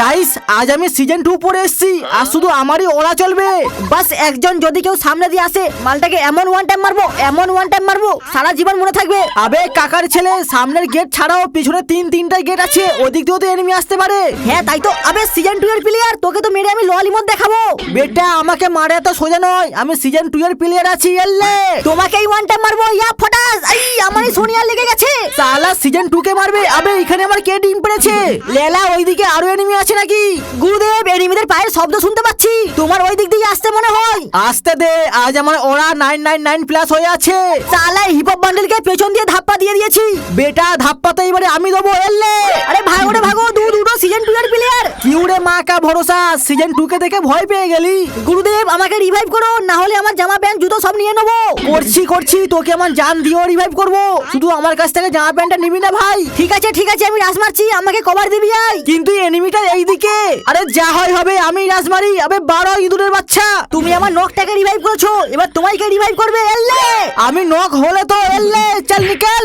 Guys আজ আমি season two পরে এসেছি আর শুধু আমারই ওরা চলবে। বাস একজন যদি কেউ সামনে দিয়ে আসে মালটাকে এমন ওয়ান টাইম মারবো এমন ওয়ান টাইম মারবো সারা জীবন মনে থাকবে। আবে কাকার ছেলে সামনের গেট ছাড়াও পিছনে তিন তিনটা গেট আছে ওদিক দিয়েও তো এনিমি আসতে পারে। হ্যাঁ তাই তো। আবে সিজন টু এর প্লেয়ার তোকে তো মেরে আমি ললিমত দেখাবো। বেটা আমাকে মারে তো সোজা নয় আমি সিজন টু এর প্লেয়ার আছি এলে। তোমাকেই ওয়ান টাইম মারবো ইয়া ফটাস। আই আমারই সোনিয়া লেগে গেছে। সালা সিজন টু কে মারবে? আবে এখানে আমার কে ডিম পেরেছে লেলা ওইদিকে আরও এনিমি আছে নাকি? গুরুদেব এনিমিদের পায়ের শব্দ শুনতে পাচ্ছি। তোমার ওই দিক দিয়ে আসতে মনে হয়। আসতে দে আজ আমার ওরা নাইন নাইন নাইন প্লাস হয়ে আছে। চালাই হিপ হপ বান্ডেলকে পেছন দিয়ে ধাপ্পা দিয়ে দিয়েছি। বেটা ধাপ্পাতে এবারে আমি দেবো এলে। কিউরে মা কা ভরসা সিজন টু কে দেখে ভয় পেয়ে গেলি। গুরুদেব আমাকে রিভাইভ করো না হলে আমার জামা প্যান্ট জুতো সব নিয়ে নেব। করছি করছি তোকে আমার জান দিয়েও রিভাইভ করব। শুধু আমার কাছ থেকে জামা প্যান্টটা নিবি না ভাই। ঠিক আছে ঠিক আছে আমি রাস মারছি আমাকে কভার দিবি আই কিন্তু এনিমিটা এইদিকে। আরে যা হয় হবে আমি রাজমারি আবে বারো ইঁদুরের বাচ্চা। তুমি আমার নখটাকে রিভাইভ করেছ এবার তোমাকে রিভাইভ করবে এল্লে আমি নখ হলে তো এলে চল নিকাল।